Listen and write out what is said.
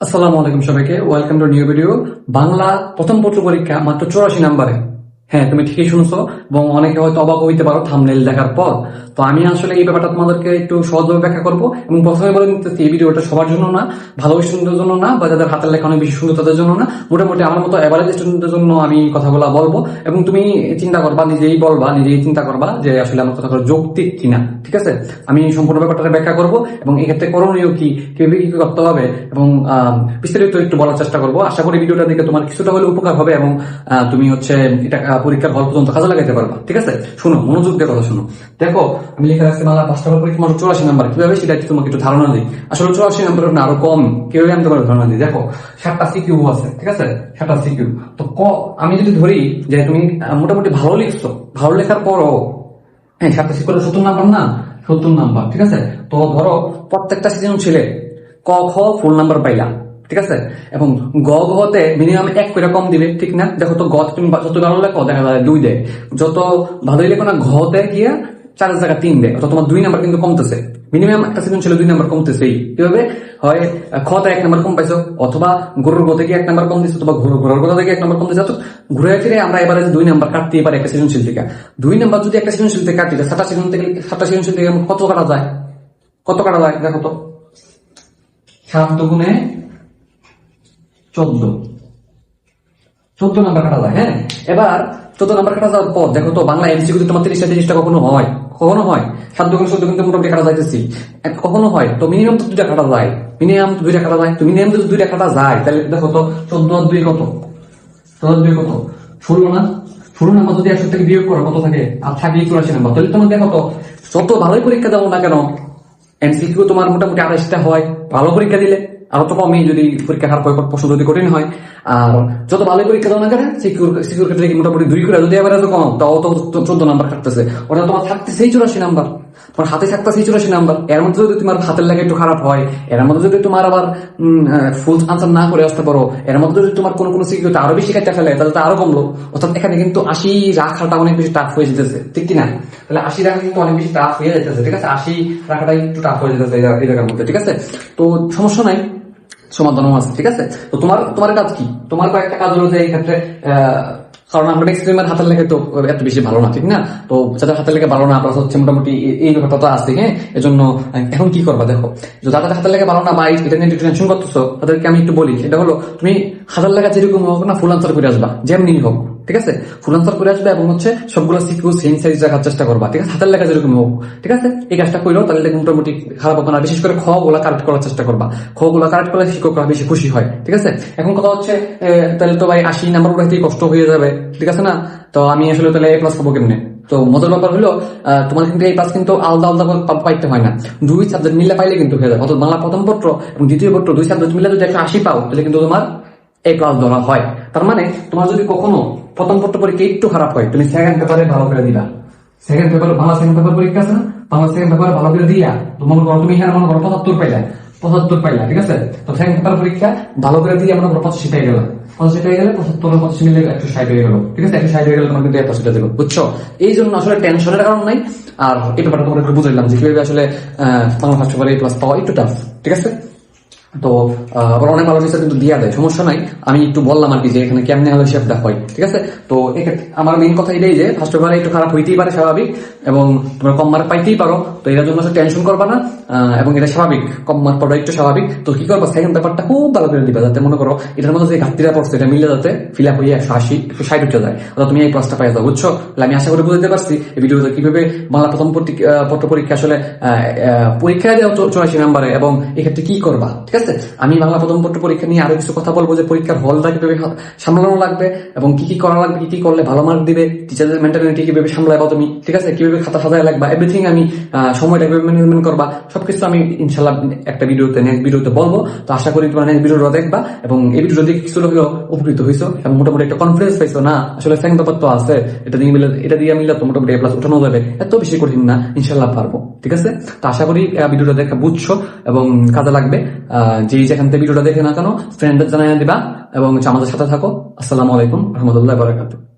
আসসালামু আলাইকুম সবাইকে। Welcome to new video Bangla প্রথম পত্র পরীক্ষা মাত্র চৌরাশি নাম্বারে হ্যাঁ তুমি ঠিকই শুনছো এবং অনেকে হয়তো অবাক হইতে পারো থামনেল দেখার পর। তো আমি আসলে এই ব্যাপারটা তোমাদেরকে একটু সহজভাবে ব্যাখ্যা করব এবং প্রথমে বলে নিতেছি, এই ভিডিওটা সবার জন্য না, ভালো স্টুডেন্টের জন্য না, বা যাদের হাতের লেখা অনেক বেশি সুন্দর তাদের জন্য না। মোটামুটি আমার মতো অ্যাভারেজ স্টুডেন্টের জন্য আমি কথাগুলো বলব। এবং তুমি চিন্তা করবা, নিজেই বলবা, নিজেই চিন্তা করবা যে আসলে আমার কথাগুলো যৌক্তিক কিনা, ঠিক আছে? আমি সম্পূর্ণ ব্যাপারটা ব্যাখ্যা করব এবং এক্ষেত্রে করণীয় কি, কীভাবে কি করতে হবে এবং বিস্তারিত একটু বলার চেষ্টা করব। আশা করি ভিডিওটা দেখে তোমার কিছুটা হলে উপকার হবে এবং তুমি হচ্ছে এটা পরীক্ষার হল পর্যন্ত কাজে লাগাতে পারবা, ঠিক আছে? শোনো, মনোযোগ দিয়ে কথা শোনো। দেখো আমি লিখে রাখছি বাংলা পাঁচটা পরীক্ষা, মাত্র চৌরাশি নাম্বার। কীভাবে? সেটা একটু তোমাকে একটু ধারণা দিই। আসলে চৌরাশি নাম্বার না আরও কম, কীভাবে আমি তোমার ধারণা দিই? দেখো, সাতটা সিকিউ আছে, ঠিক আছে? সাতটা সিকিউ তো ক, আমি যদি ধরি যে তুমি মোটামুটি ভালো লিখছো, ভালো লেখার পরও হ্যাঁ সাতটা সিকিউ সত্তর নাম্বার না? সত্তর নাম্বার, ঠিক আছে? তো ধরো, প্রত্যেকটা সিজন ছেলে ক, খ ফুল নাম্বার পাইলাম ঠিক আছে? এবং গ ঘতে মিনিমাম এক করে কম দিবে ঠিক না? দেখো তো গ তুমি যত ভালো লেখো, দেখা যায় দুই দেয়। যত ভালোই লেখো না, ঘতে গিয়া চার জায়গা তিন দেয় অর্থাৎ তোমার দুই নাম্বার কিন্তু কমতেছে। মিনিমাম একটা সিজন ছিল, দুই নাম্বার কমতেছেই কীভাবে হয় খতে এক নাম্বার কম পাইছো, অথবা গরুর গতে গিয়ে এক নাম্বার কম দিছো, অথবা ঘোড়ার গতে গিয়ে এক নাম্বার কম দিছো তো ঘুরে ফিরে আমরা এবারে দুই নাম্বার কাটতেই পারি একটা সৃজনশীল থেকে। দুই নাম্বার যদি একটা সৃজনশীল থেকে কাটি সাতটা সৃজন থেকে সাতটা সৃজনশীল থেকে কত কাটা যায়? কত কাটা যায়? দেখো তো। সাত দুগুণে চোদ্দ। চোদ্দ নাম্বার কাটা যায় হ্যাঁ? এবার চোদ্দ নাম্বার কাটা যাওয়ার পর, দেখো তো বাংলা এমসি কিন্তু তোমার তিরিশটা তিরিশটা কখনো হয়? কখনো হয়। সাত দুগুণ চোদ্দ কিন্তু মোটামুটি কাটা যাইতেছি। কখনো হয়। তো মিনিমাম তো দুইটা কাটা যায়। মিনিমাম দুইটা কাটা যায়। তো মিনিমাম যদি দুইটা কাটা যায়, তাহলে দেখো তো, চোদ্দ দুই কত? চোদ্দ দুই কত? ষোলো না? ষোলো নাম্বার যদি একশো থেকে বিয়োগ করো, কত থাকে? আর থাকে চুরাশি নাম্বার। তাহলে তোমার দেখো তো, যত ভালোই পরীক্ষা দেবো না কেন এমসিকিউ তোমার মোটামুটি আড়াইশটা হয়। ভালো পরীক্ষা দিলে আরও তো কমই যদি পরীক্ষা হার কয়েক প্রশ্ন যদি কঠিন হয়, আর যত ভালো পরীক্ষা দাও না কেন সিকিউর ক্ষেত্রে মোটামুটি দুই করে যদি এবার কম, তাও তো চোদ্দ নাম্বার কাটতেছে ওটা তোমার থাকতেছেই চুরাশি নাম্বার তোমার হাতে থাকতেছেই চুরাশি নাম্বার এর মধ্যে যদি তোমার হাতের লাগে একটু খারাপ হয়, এর মধ্যে যদি তোমার আবার ফুল আনসার না করে আসতে পারো, এর মধ্যে যদি তোমার কোনো কোনো সিকিউরিটি আরও বেশি কাটতে ফেলে, তাহলে তো আরও কমলো। অর্থাৎ এখানে কিন্তু আশি রাখাটা অনেক বেশি টাফ হয়ে যেতেছে, ঠিক কিনা? তাহলে আশি রাখা কিন্তু অনেক বেশি টাফ হয়ে যেতেছে, ঠিক আছে? আশি রাখাটা একটু টাফ হয়ে যেতেছে এই জায়গার মধ্যে, ঠিক আছে? তো সমস্যা নাই। সমাধানও আছে, ঠিক আছে? তো তোমার তোমার কাজ কি? তোমার কয়েকটা কাজ হলো যে এই ক্ষেত্রে কারণ আমরা এক্সট্রিমের হাতের লেখে তো এত বেশি ভালো না, ঠিক না? তো যাদের হাতের লেখে ভালো না প্লাস হচ্ছে মোটামুটি এই ব্যাপারটা আছে হ্যাঁ? জন্য এখন কি করবা দেখো? যাদের হাতের লেখে ভালো না বা এটা নিয়ে টেনশন করতেছো, তাদেরকে আমি একটু বলি, সেটা হলো, তুমি হাতের লেখা যেরকম হোক না ফুল আনসার করে আসবা, যেমনি হোক। ঠিক আছে? ফুল আনসার করে আসবে এবং হচ্ছে সবগুলো সিকিউ সেম সাইজ রাখার চেষ্টা করবা, ঠিক আছে? হাতের লেখা যেরকম হোক, ঠিক আছে? এই কাজটা করলেও তাহলে মোটামুটি খারাপ হবে না। বিশেষ করে খ গুলা কারেক্ট করার চেষ্টা করবা। খ গুলা কারেক্ট করলে শিক্ষকরা বেশি খুশি হয়, ঠিক আছে? এখন কথা হচ্ছে তাহলে তো ভাই আশি নাম্বার উঠাইতেই কষ্ট হয়ে যাবে, ঠিক আছে না? তো আমি আসলে তাহলে এ প্লাস পাবো কেমনে? তো মজার ব্যাপার হলো তোমার কিন্তু এই ক্লাস কিন্তু আলাদা আলাদা পাইতে হয় না। দুই সাবজেক্ট মিলে পাইলে কিন্তু হয়ে যায় অর্থাৎ বাংলা প্রথম পত্র এবং দ্বিতীয় পত্র, দুই সাবজেক্ট মিলে যদি একশো আশি পাও, তাহলে কিন্তু তোমার এই ক্লাস ধরা হয়। তার মানে তোমার যদি কখনো প্রথম পত্র পরীক্ষা একটু খারাপ হয়, তুমি সেকেন্ড পেপারে ভালো করে দিবা second paper Bangla second paper পরীক্ষা আছে না? বাংলা সেকেন্ড পেপার ভালো করে দিয়া তো মনে করো তুমি এখানে মনে করো পঁচাত্তর পাইলা পঁচাত্তর পাইলা, ঠিক আছে? তো সেকেন্ড পেপার পরীক্ষা ভালো করে দিয়ে মনে করো পঁচাশি পেয়ে গেল। পঁচাশি পেয়ে গেলে তোমার আর এই ব্যাপারটা তোমাকে একটু বুঝাইলাম যে কীভাবে আসলে ফার্স্ট পেপারে প্লাস পাওয়া একটু টাফ ঠিক আছে? তো আবার অনেক ভালো কিন্তু দিয়া দেয় সমস্যা নাই। আমি একটু বললাম আর কি যে এখানে কেমনে হলে হয় ঠিক আছে? তো আমার মেইন কথা এটাই যে ফার্স্ট পেপারে একটু খারাপ হইতেই পারে স্বাভাবিক এবং তোমরা কম মার্ক পাইতেই পারো তো এটার জন্য টেনশন করবা না এবং এটা স্বাভাবিক। কম মার্ক পাওয়া একটু স্বাভাবিক। তো কি করবা? সেকেন্ড পেপারটা খুব ভালো করে দিবা যাতে মনে করো এটার মধ্যে যে ঘাটতিটা পড়ছে এটা মিলে যাতে ফিল আপ হয়ে একশো আশি একশো ষাট উঠে যায়। অর্থাৎ তুমি এই ক্লাসটা পাই যাও বুঝছ? তাহলে আমি আশা করি বুঝতে পারছি এই ভিডিওতে কীভাবে বাংলা প্রথম পত্র পরীক্ষা আসলে আহ, আহ, পরীক্ষা দেওয়া চৌরাশি নাম্বারে এবং এক্ষেত্রে কি করবা ঠিক আছে? আমি বাংলা প্রথম পত্র পরীক্ষা নিয়ে আরও কিছু কথা বলব যে পরীক্ষার হলটা কীভাবে সামলানো লাগবে এবং কি কি করা লাগবে, কি কি করলে ভালো মার্ক দিবে টিচারদের মেন্টালিটি কীভাবে সামলাবা তুমি, ঠিক আছে? কীভাবে খাতা সাজায় লাগবা এভরিথিং আমি সময়টা কীভাবে ম্যানেজমেন্ট করবা, সবকিছু আমি ইনশাল্লাহ একটা ভিডিওতে নেক্সট ভিডিওতে বলব। তো আশা করি তোমরা নেক্সট ভিডিওটা দেখবা এবং এই ভিডিও দেখে কিছু হলেও উপকৃত হয়েছো এবং মোটামুটি একটা কনফিডেন্স পাইছো, না, আসলে ফ্যাং তো আছে, এটা দিয়ে মিলে, এটা দিয়ে মিলে তো মোটামুটি প্লাস উঠানো যাবে। এত বেশি কঠিন না ইনশাল্লাহ পারব, ঠিক আছে? তো আশা করি ভিডিওটা দেখে বুঝছ এবং কাজে লাগবে। যে যেখান থেকে ভিডিওটা দেখে না কেন ফ্রেন্ডদের জানাই দিবা এবং আমাদের সাথে থাকো। আসসালামু আলাইকুম, রহমতুল্লাহ বারাকাতুহ।